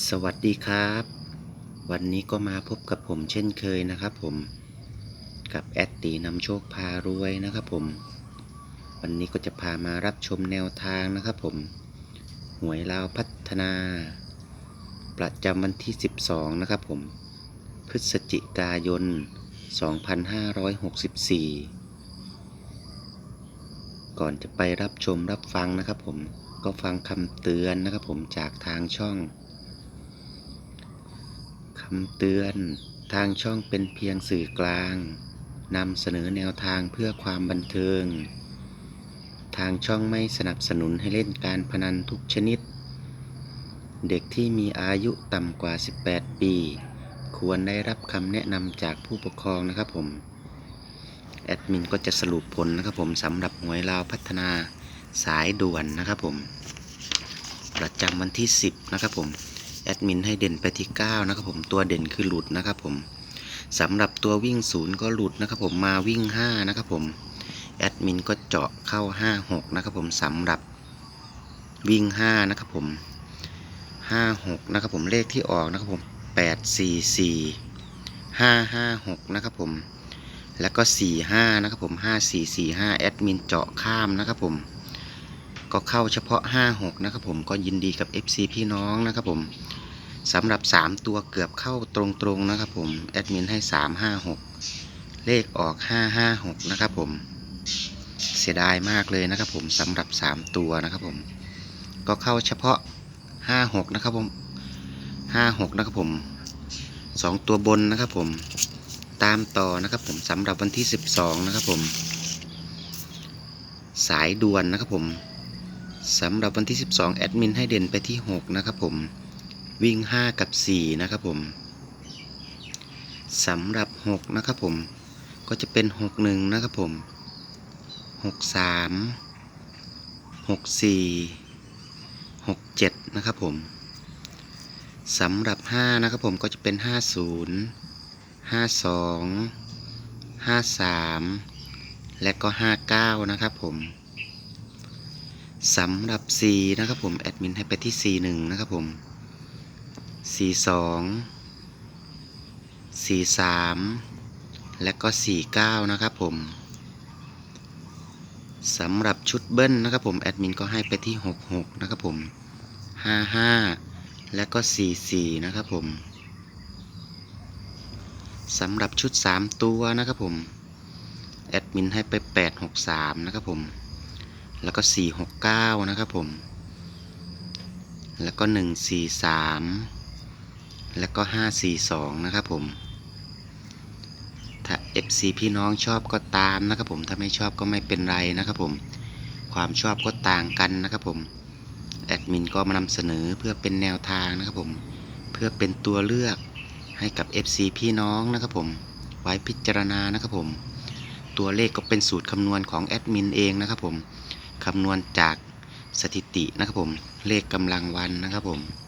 สวัสดีครับ วันนี้ก็มาพบกับผมเช่นเคยนะครับผมกับแอดตีนำโชคพารวยนะครับผม วันนี้ก็จะพามารับชมแนวทางนะครับผม หวยลาวพัฒนา ประจำวันที่ 12 นะครับผม พฤศจิกายน 2564 ก่อนจะไปรับชมรับฟังนะครับผมก็ฟังคำเตือนนะครับผมจากทางช่องำเตือน ทางช่องเป็นเพียงสื่อกลางนำเสนอแนวทางเพื่อความบันเทิง ทางช่องไม่สนับสนุนให้เล่นการพนันทุกชนิด เด็กที่มีอายุต่ำกว่า 18 ปี ควรได้รับคำแนะนำจากผู้ปกครองนะครับผม แอดมินก็จะสรุปผลนะครับผมสำหรับหวยลาวพัฒนาสายด่วนนะครับผม ประจำวันที่ 10 นะครับผม แอดมินให้เด่นไปที่ 9 นะครับผมตัวเด่นคือหลุดนะครับผมสำหรับตัววิ่งศูนย์ก็หลุดนะครับผมมาวิ่ง 5 นะครับผมแอดมินก็เจาะเข้า 5 6 นะครับผมสำหรับวิ่ง 5 นะครับผม 5 6 นะครับผมเลขที่ออกนะครับผม 8 4 4 5 5 6 นะครับผม แล้วก็ 4 5 นะครับผม 5 4 4 5 แอดมินเจาะข้ามนะครับผม ก็เข้าเฉพาะ 5 6 นะครับผมก็ยินดีกับ FC พี่น้องนะครับผม สำหรับ 3 ตัวเกือบเข้าตรงๆนะครับผมแอดมินให้ 3 5 6 เลขออก 5 5 6 นะครับผมเสียดายมากเลยนะครับผมสำหรับ 3 ตัวนะครับผม ก็เข้าเฉพาะ 5 6 นะครับผม 5 6 นะครับผม 2 ตัวบนนะครับผมตามต่อนะครับผมสำหรับวันที่ 12 นะครับผม สายด่วนนะครับผมสำหรับวันที่ 12 แอดมินให้เด่นไปที่ 6 นะครับผม วิ่ง 5 กับ 4 นะครับผมสำหรับ 6 นะครับผม ก็จะเป็น 6 1 นะครับผม 6 3 6 4 6 7 นะครับผมสำหรับ 5 นะครับผมก็จะเป็น 50 52 53 และก็ 59 นะครับผมสำหรับ4นะครับผม แอดมินให้ไปที่41นะครับผม 42 43และก็49นะครับผมสำหรับชุดเบิ้ลนะครับผมแอดมินก็ให้ไปที่66นะครับผม55และก็44นะครับผมสำหรับชุด3ตัวนะครับผมแอดมินให้ไป863นะครับผมแล้วก็469นะครับผมแล้วก็143 แล้วก็ 542 นะครับผม ถ้า FC พี่น้องชอบก็ตามนะครับผม ถ้าไม่ชอบก็ไม่เป็นไรนะครับผม ความชอบก็ต่างกันนะครับผม แอดมินก็มานำเสนอเพื่อเป็นแนวทางนะครับผม เพื่อเป็นตัวเลือกให้กับ FC พี่น้องนะครับผม ไว้พิจารณานะครับผม ตัวเลขก็เป็นสูตรคำนวณของแอดมินเองนะครับผม คำนวณจากสถิตินะครับผม เลขกำลังวันนะครับผม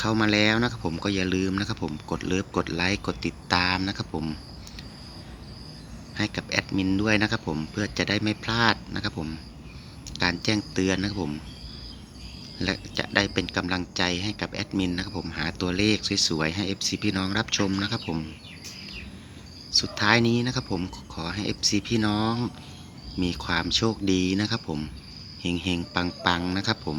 เข้ามาแล้วนะครับผมก็อย่าลืมนะครับผมกดเลิฟกดไลค์กดติดตามนะครับผม ให้กับแอดมินด้วยนะครับผมเพื่อจะได้ไม่พลาดนะครับผม การแจ้งเตือนนะครับผม และจะได้เป็นกำลังใจให้กับแอดมินนะครับผมหาตัวเลขสวยๆให้ FC พี่น้องรับชมนะครับผม สุดท้ายนี้นะครับผมขอให้ FC พี่น้อง มีความโชคดีนะครับผมเฮงเฮงปังปังๆนะครับผม